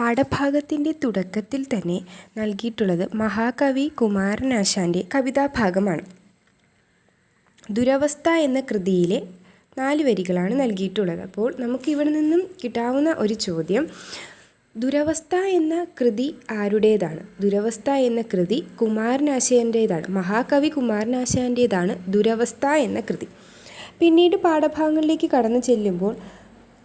പാഠഭാഗത്തിന്റെ തുടക്കത്തിൽ തന്നെ നൽകിയിട്ടുള്ളത് മഹാകവി കുമാരനാശാന്റെ കവിതാഭാഗമാണ്. ദുരവസ്ഥ എന്ന കൃതിയിലെ നാല് വരികളാണ് നൽകിയിട്ടുള്ളത്. അപ്പോൾ നമുക്ക് ഇവിടെ നിന്നും കിട്ടാവുന്ന ഒരു ചോദ്യം ദുരവസ്ഥ എന്ന കൃതി ആരുടേതാണ്? ദുരവസ്ഥ എന്ന കൃതി കുമാരനാശാന്റേതാണ്. മഹാകവി കുമാരനാശാന്റേതാണ് ദുരവസ്ഥ എന്ന കൃതി. പിന്നീട് പാഠഭാഗങ്ങളിലേക്ക് കടന്നു ചെല്ലുമ്പോൾ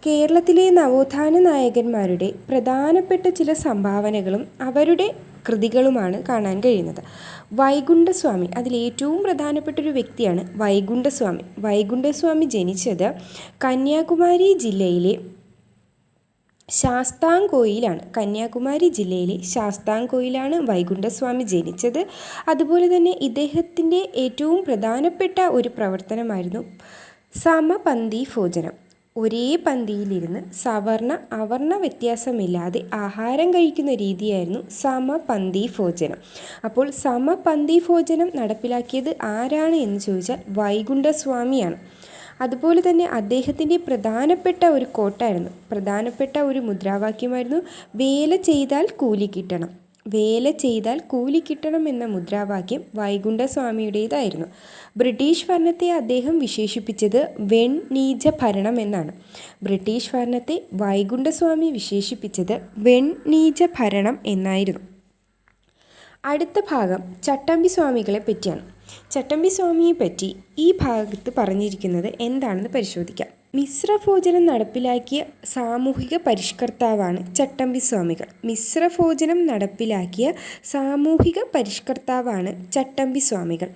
കേരളത്തിലെ നവോത്ഥാന നായകന്മാരുടെ പ്രധാനപ്പെട്ട ചില സംഭാവനകളും അവരുടെ കൃതികളുമാണ് കാണാൻ കഴിയുന്നത്. വൈകുണ്ഠസ്വാമി അതിലേറ്റവും പ്രധാനപ്പെട്ട ഒരു വ്യക്തിയാണ് വൈകുണ്ഠസ്വാമി. വൈകുണ്ഠസ്വാമി ജനിച്ചത് കന്യാകുമാരി ജില്ലയിലെ ശാസ്താംകോയിലാണ്. കന്യാകുമാരി ജില്ലയിലെ ശാസ്താംകോയിലാണ് വൈകുണ്ഠസ്വാമി ജനിച്ചത്. അതുപോലെ തന്നെ ഇദ്ദേഹത്തിന്റെ ഏറ്റവും പ്രധാനപ്പെട്ട ഒരു പ്രവർത്തനമായിരുന്നു സമപന്തി ഭോജനം. ഒരേ പന്തിയിലിരുന്ന് സവർണ അവർണ വ്യത്യാസമില്ലാതെ ആഹാരം കഴിക്കുന്ന രീതിയായിരുന്നു സമപന്തി ഭോജനം. അപ്പോൾ സമപന്തി ഭോജനം നടപ്പിലാക്കിയത് ആരാണ് എന്ന് ചോദിച്ചാൽ വൈകുണ്ഠസ്വാമിയാണ്. അതുപോലെ തന്നെ അദ്ദേഹത്തിന്റെ പ്രധാനപ്പെട്ട ഒരു കോട്ടായിരുന്നു. പ്രധാനപ്പെട്ട ഒരു മുദ്രാവാക്യമായിരുന്നു വേല ചെയ്താൽ കൂലി കിട്ടണം. വേല ചെയ്താൽ കൂലി കിട്ടണം എന്ന മുദ്രാവാക്യം വൈകുണ്ഠസ്വാമിയുടേതായിരുന്നു. ബ്രിട്ടീഷ് ഭരണത്തെ അദ്ദേഹം വിശേഷിപ്പിച്ചത് വെൺ നീച ഭരണം എന്നാണ്. ബ്രിട്ടീഷ് ഭരണത്തെ വൈകുണ്ഠസ്വാമി വിശേഷിപ്പിച്ചത് വെൺ നീച ഭരണം എന്നായിരുന്നു. അടുത്ത ഭാഗം ചട്ടമ്പി സ്വാമികളെ പറ്റിയാണ്. ചട്ടമ്പി സ്വാമിയെ പറ്റി ഈ ഭാഗത്ത് പറഞ്ഞിരിക്കുന്നത് എന്താണെന്ന് പരിശോധിക്കാം. മിശ്രഭോജനം നടപ്പിലാക്കിയ സാമൂഹിക പരിഷ്കർത്താവാണ് ചട്ടമ്പി സ്വാമികൾ. മിശ്രഭോജനം നടപ്പിലാക്കിയ സാമൂഹിക പരിഷ്കർത്താവാണ് ചട്ടമ്പി സ്വാമികൾ.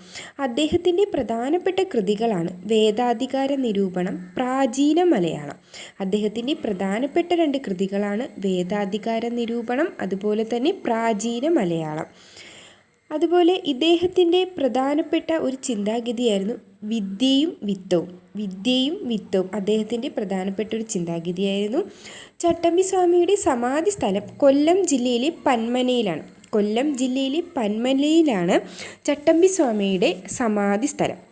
അദ്ദേഹത്തിന്റെ പ്രധാനപ്പെട്ട കൃതികളാണ് വേദാധികാര നിരൂപണം പ്രാചീന മലയാളം. അദ്ദേഹത്തിന്റെ പ്രധാനപ്പെട്ട രണ്ട് കൃതികളാണ് വേദാധികാര നിരൂപണം അതുപോലെ തന്നെ പ്രാചീന മലയാളം. അതുപോലെ ഇദ്ദേഹത്തിന്റെ പ്രധാനപ്പെട്ട ഒരു ചിന്താഗതിയായിരുന്നു വിദ്യയും വിത്തവും. വിദ്യയും വിത്തവും അദ്ദേഹത്തിന്റെ പ്രധാനപ്പെട്ട ഒരു ചിന്താഗതിയായിരുന്നു. ചട്ടമ്പി സ്വാമിയുടെ സമാധി സ്ഥലം കൊല്ലം ജില്ലയിലെ പന്മനയിലാണ്. കൊല്ലം ജില്ലയിലെ പന്മനയിലാണ് ചട്ടമ്പി സ്വാമിയുടെ സമാധി സ്ഥലം.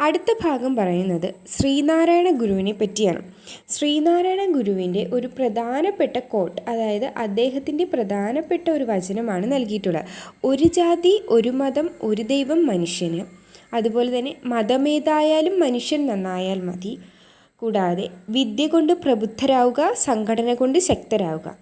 അടുത്ത ഭാഗം പറയുന്നത് ശ്രീനാരായണ ഗുരുവിനെ പറ്റിയാണ്. ശ്രീനാരായണ ഗുരുവിന്റെ ഒരു പ്രധാനപ്പെട്ട കോട്ട് അതായത് അദ്ദേഹത്തിന്റെ പ്രധാനപ്പെട്ട ഒരു വചനമാണ് നൽകിയിട്ടുള്ളത്. ഒരു ജാതി ഒരു മതം ഒരു ദൈവം മനുഷ്യന്. അതുപോലെ തന്നെ മതമേതായാലും മനുഷ്യൻ നന്നായാൽ മതി. കൂടാതെ വിദ്യ കൊണ്ട് പ്രബുദ്ധരാവുക സംഘടന കൊണ്ട് ശക്തരാവുക.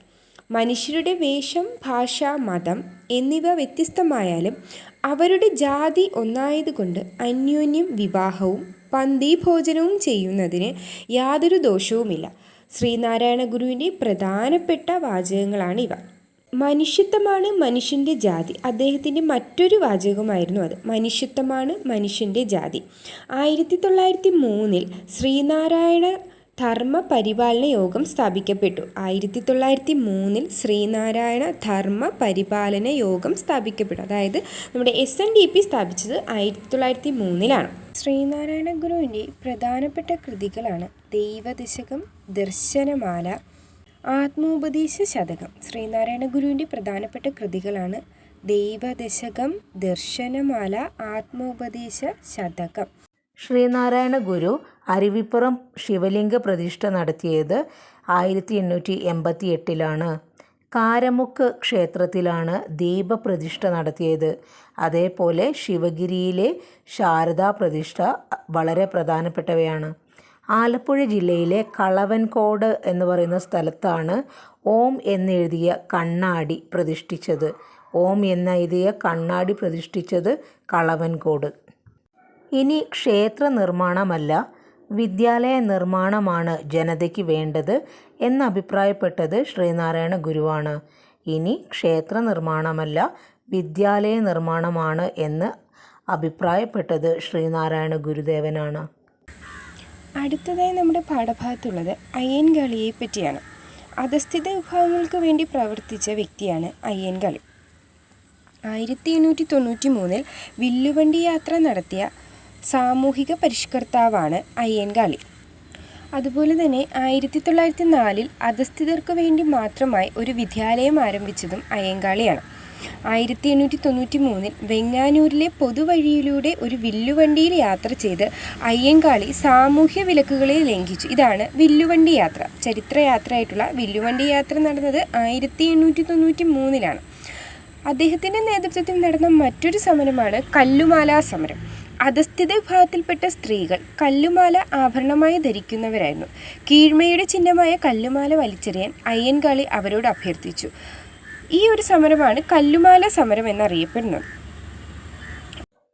മനുഷ്യരുടെ വേഷം ഭാഷ മതം എന്നിവ വ്യത്യസ്തമായാലും അവരുടെ ജാതി ഒന്നായതുകൊണ്ട് അന്യോന്യം വിവാഹവും പന്തിഭോജനവും ചെയ്യുന്നതിന് യാതൊരു ദോഷവുമില്ല. ശ്രീനാരായണ ഗുരുവിന്റെ പ്രധാനപ്പെട്ട വാചകങ്ങളാണ് ഇവ. മനുഷ്യത്വമാണ് മനുഷ്യന്റെ ജാതി. അദ്ദേഹത്തിന്റെ മറ്റൊരു വാചകമായിരുന്നു അത്. മനുഷ്യത്വമാണ് മനുഷ്യന്റെ ജാതി. ആയിരത്തി തൊള്ളായിരത്തി മൂന്നിൽ ശ്രീനാരായണ ധർമ്മ പരിപാലന യോഗം സ്ഥാപിക്കപ്പെട്ടു. ആയിരത്തി തൊള്ളായിരത്തി മൂന്നിൽ ശ്രീനാരായണ ധർമ്മ പരിപാലന യോഗം സ്ഥാപിക്കപ്പെട്ടു. അതായത് നമ്മുടെ എസ് എൻ ഡി പി സ്ഥാപിച്ചത് ആയിരത്തി തൊള്ളായിരത്തി മൂന്നിലാണ് ശ്രീനാരായണ ഗുരുവിന്റെ പ്രധാനപ്പെട്ട കൃതികളാണ് ദൈവദശകം ദർശനമാല ആത്മോപദേശ ശതകം. ശ്രീനാരായണ ഗുരുവിന്റെ പ്രധാനപ്പെട്ട കൃതികളാണ് ദൈവദശകം ദർശനമാല ആത്മോപദേശ ശതകം. ശ്രീനാരായണ ഗുരു അരുവിപ്പുറം ശിവലിംഗ പ്രതിഷ്ഠ നടത്തിയത് ആയിരത്തി എണ്ണൂറ്റി എൺപത്തി എട്ടിലാണ് കാരമുക്ക് ക്ഷേത്രത്തിലാണ് ദീപപ്രതിഷ്ഠ നടത്തിയത്. അതേപോലെ ശിവഗിരിയിലെ ശാരദാ പ്രതിഷ്ഠ വളരെ പ്രധാനപ്പെട്ടവയാണ്. ആലപ്പുഴ ജില്ലയിലെ കളവൻകോട് എന്ന് പറയുന്ന സ്ഥലത്താണ് ഓം എന്നെഴുതിയ കണ്ണാടി പ്രതിഷ്ഠിച്ചത്. ഓം എന്നെഴുതിയ കണ്ണാടി പ്രതിഷ്ഠിച്ചത് കളവൻകോട്. ഇനി ക്ഷേത്ര നിർമ്മാണമല്ല വിദ്യാലയ നിർമ്മാണമാണ് ജനതയ്ക്ക് വേണ്ടത് എന്നഭിപ്രായപ്പെട്ടത് ശ്രീനാരായണ ഗുരുവാണ്. ഇനി ക്ഷേത്ര നിർമ്മാണമല്ല വിദ്യാലയ നിർമ്മാണമാണ് എന്ന് അഭിപ്രായപ്പെട്ടത് ശ്രീനാരായണ ഗുരുദേവനാണ്. അടുത്തതായി നമ്മുടെ പാഠഭാഗത്തുള്ളത് അയ്യൻകളിയെ പറ്റിയാണ്. അധസ്ഥിത വിഭാഗങ്ങൾക്ക് വേണ്ടി പ്രവർത്തിച്ച വ്യക്തിയാണ് അയ്യൻകളി. ആയിരത്തി എണ്ണൂറ്റി തൊണ്ണൂറ്റി മൂന്നിൽ വില്ലുവണ്ടി യാത്ര നടത്തിയ സാമൂഹിക പരിഷ്കർത്താവാണ് അയ്യൻകാളി അതുപോലെ തന്നെ ആയിരത്തി തൊള്ളായിരത്തി നാലിൽ അധസ്ഥിതർക്ക് വേണ്ടി മാത്രമായി ഒരു വിദ്യാലയം ആരംഭിച്ചതും അയ്യങ്കാളിയാണ് ആയിരത്തി എണ്ണൂറ്റി തൊണ്ണൂറ്റി മൂന്നിൽ വെങ്ങാനൂരിലെ പൊതുവഴിയിലൂടെ ഒരു വില്ലുവണ്ടിയിൽ യാത്ര ചെയ്ത് അയ്യങ്കാളി സാമൂഹ്യ വിലക്കുകളെ ലംഘിച്ചു. ഇതാണ് വില്ലുവണ്ടി യാത്ര. ചരിത്രയാത്രയായിട്ടുള്ള വില്ലുവണ്ടി യാത്ര നടന്നത് ആയിരത്തി എണ്ണൂറ്റി തൊണ്ണൂറ്റി മൂന്നിലാണ് അദ്ദേഹത്തിന്റെ നേതൃത്വത്തിൽ നടന്ന മറ്റൊരു സമരമാണ് കല്ലുമാല സമരം. അധസ്ഥിത വിഭാഗത്തിൽപ്പെട്ട സ്ത്രീകൾ കല്ലുമാല ആഭരണമായി ധരിക്കുന്നവരായിരുന്നു. കീഴ്മയുടെ ചിഹ്നമായ കല്ലുമാല വലിച്ചെറിയാൻ അയ്യൻകാളി അവരോട് അഭ്യർത്ഥിച്ചു. ഈ ഒരു സമരമാണ് കല്ലുമാല സമരം എന്നറിയപ്പെടുന്നത്.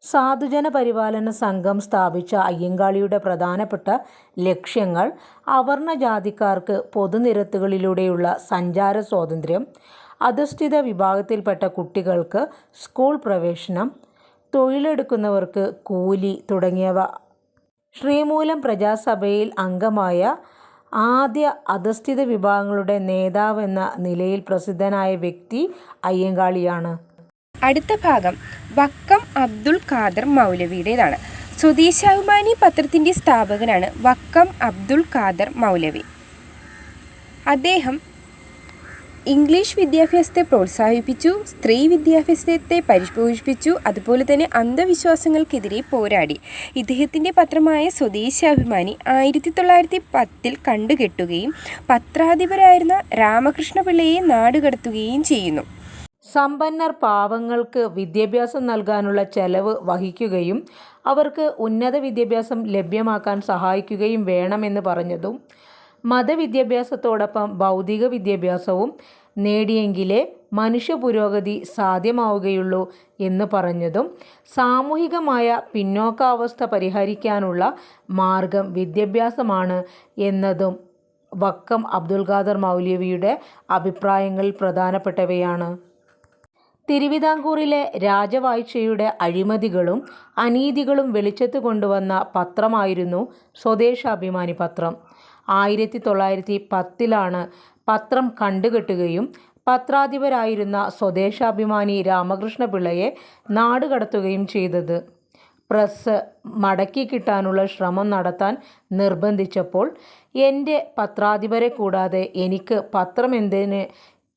സാധുജന പരിപാലന സംഘം സ്ഥാപിച്ച അയ്യങ്കാളിയുടെ പ്രധാനപ്പെട്ട ലക്ഷ്യങ്ങൾ അവർണജാതിക്കാർക്ക് പൊതുനിരത്തുകളിലൂടെയുള്ള സഞ്ചാര സ്വാതന്ത്ര്യം അധസ്ഥിത വിഭാഗത്തിൽപ്പെട്ട കുട്ടികൾക്ക് സ്കൂൾ പ്രവേശനം തൊഴിലെടുക്കുന്നവർക്ക് കൂലി തുടങ്ങിയവ. ശ്രീമൂലം പ്രജാസഭയിൽ അംഗമായ ആദ്യ അധസ്ഥിത വിഭാഗങ്ങളുടെ നേതാവെന്ന നിലയിൽ പ്രസിദ്ധനായ വ്യക്തി അയ്യങ്കാളിയാണ്. അടുത്ത ഭാഗം വക്കം അബ്ദുൾ ഖാദർ മൗലവിയുടേതാണ്. സ്വദേശാഭിമാനി പത്രത്തിന്റെ സ്ഥാപകനാണ് വക്കം അബ്ദുൾ ഖാദർ മൗലവി. അദ്ദേഹം ഇംഗ്ലീഷ് വിദ്യാഭ്യാസത്തെ പ്രോത്സാഹിപ്പിച്ചു സ്ത്രീ വിദ്യാഭ്യാസത്തെ പരിപോഷിപ്പിച്ചു അതുപോലെ തന്നെ അന്ധവിശ്വാസങ്ങൾക്കെതിരെ പോരാടി. ഇദ്ദേഹത്തിന്റെ പത്രമായ സ്വദേശാഭിമാനി ആയിരത്തി തൊള്ളായിരത്തി പത്തിൽ കണ്ടുകെട്ടുകയും പത്രാധിപരായിരുന്ന രാമകൃഷ്ണപിള്ളയെ നാടുകടത്തുകയും ചെയ്യുന്നു. സമ്പന്നർ പാവങ്ങൾക്ക് വിദ്യാഭ്യാസം നൽകാനുള്ള ചെലവ് വഹിക്കുകയും അവർക്ക് ഉന്നത വിദ്യാഭ്യാസം ലഭ്യമാക്കാൻ സഹായിക്കുകയും വേണമെന്ന് പറഞ്ഞതും മതവിദ്യാഭ്യാസത്തോടൊപ്പം ഭൗതിക വിദ്യാഭ്യാസവും നേടിയെങ്കിലേ മനുഷ്യ പുരോഗതി സാധ്യമാവുകയുള്ളൂ എന്ന് പറഞ്ഞതും സാമൂഹികമായ പിന്നോക്കാവസ്ഥ പരിഹരിക്കാനുള്ള മാർഗം വിദ്യാഭ്യാസമാണ് എന്നതും വക്കം അബ്ദുൽ ഖാദർ മൗലവിയുടെ അഭിപ്രായങ്ങളിൽ പ്രധാനപ്പെട്ടവയാണ്. തിരുവിതാംകൂറിലെ രാജവാഴ്ചയുടെ അഴിമതികളും അനീതികളും വെളിച്ചത്ത് കൊണ്ടുവന്ന പത്രമായിരുന്നു സ്വദേശാഭിമാനി പത്രം. ആയിരത്തി തൊള്ളായിരത്തി പത്തിലാണ് പത്രം കണ്ടുകെട്ടുകയും പത്രാധിപരായിരുന്ന സ്വദേശാഭിമാനി രാമകൃഷ്ണപിള്ളയെ നാടുകടത്തുകയും ചെയ്തത്. പ്രസ് മടക്കി കിട്ടാനുള്ള ശ്രമം നടത്താൻ നിർബന്ധിച്ചപ്പോൾ എന്റെ പത്രാധിപരെ കൂടാതെ എനിക്ക് പത്രം എന്തിന്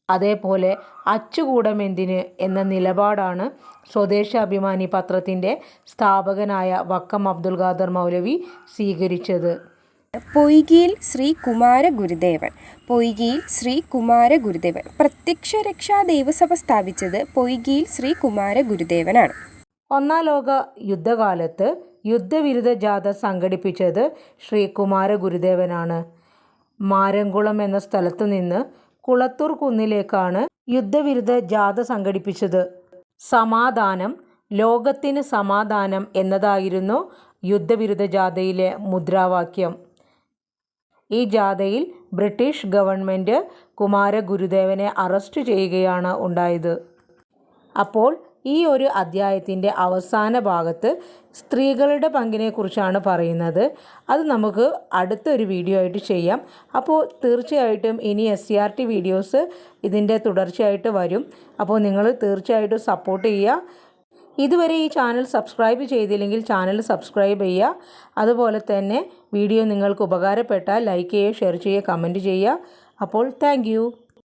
അതേപോലെ അച്ചുകൂടമെന്തിന്? എന്ന നിലപാടാണ് സ്വദേശാഭിമാനി പത്രത്തിന്റെ സ്ഥാപകനായ വക്കം അബ്ദുൽ ഖാദർ മൗലവി സ്വീകരിച്ചത്. പൊയ്കയിൽ ശ്രീ കുമാര ഗുരുദേവൻ. പൊയ്കിയിൽ ശ്രീ കുമാര ഗുരുദേവൻ. പ്രത്യക്ഷ രക്ഷാ ദേവസഭ സ്ഥാപിച്ചത് പൊയ്കിയിൽ ശ്രീ കുമാര ഗുരുദേവനാണ്. ഒന്നാം ലോക യുദ്ധകാലത്ത് യുദ്ധവിരുദ്ധ ജാഥ സംഘടിപ്പിച്ചത് ശ്രീ കുമാര ഗുരുദേവനാണ്. മാരംകുളം എന്ന സ്ഥലത്തു നിന്ന് കുളത്തൂർ കുന്നിലേക്കാണ് യുദ്ധവിരുദ്ധ ജാഥ സംഘടിപ്പിച്ചത്. സമാധാനം ലോകത്തിന് സമാധാനം എന്നതായിരുന്നു യുദ്ധവിരുദ്ധ ജാഥയിലെ മുദ്രാവാക്യം. ഈ ജാഥയിൽ ബ്രിട്ടീഷ് ഗവൺമെന്റ് കുമാരഗുരുദേവനെ അറസ്റ്റ് ചെയ്യുകയാണ് ഉണ്ടായത്. അപ്പോൾ ഈ ഒരു അധ്യായത്തിന്റെ അവസാന ഭാഗത്ത് സ്ത്രീകളുടെ പങ്കിനെക്കുറിച്ചാണ് പറയുന്നത്. അത് നമുക്ക് അടുത്തൊരു വീഡിയോ ആയിട്ട് ചെയ്യാം. അപ്പോൾ തീർച്ചയായിട്ടും ഇനി S C R T videos ഇതിന്റെ തുടർച്ചയായിട്ട് വരും. അപ്പോൾ നിങ്ങൾ തീർച്ചയായിട്ടും സപ്പോർട്ട് ചെയ്യുക. ഇതുവരെ ഈ ചാനൽ സബ്സ്ക്രൈബ് ചെയ്തില്ലെങ്കിൽ ചാനൽ സബ്സ്ക്രൈബ് ചെയ്യുക. അതുപോലെ തന്നെ വീഡിയോ നിങ്ങൾക്ക് ഉപകാരപ്പെട്ടാൽ ലൈക്ക് ചെയ്യുക ഷെയർ ചെയ്യുക കമന്റ് ചെയ്യുക. അപ്പോൾ താങ്ക്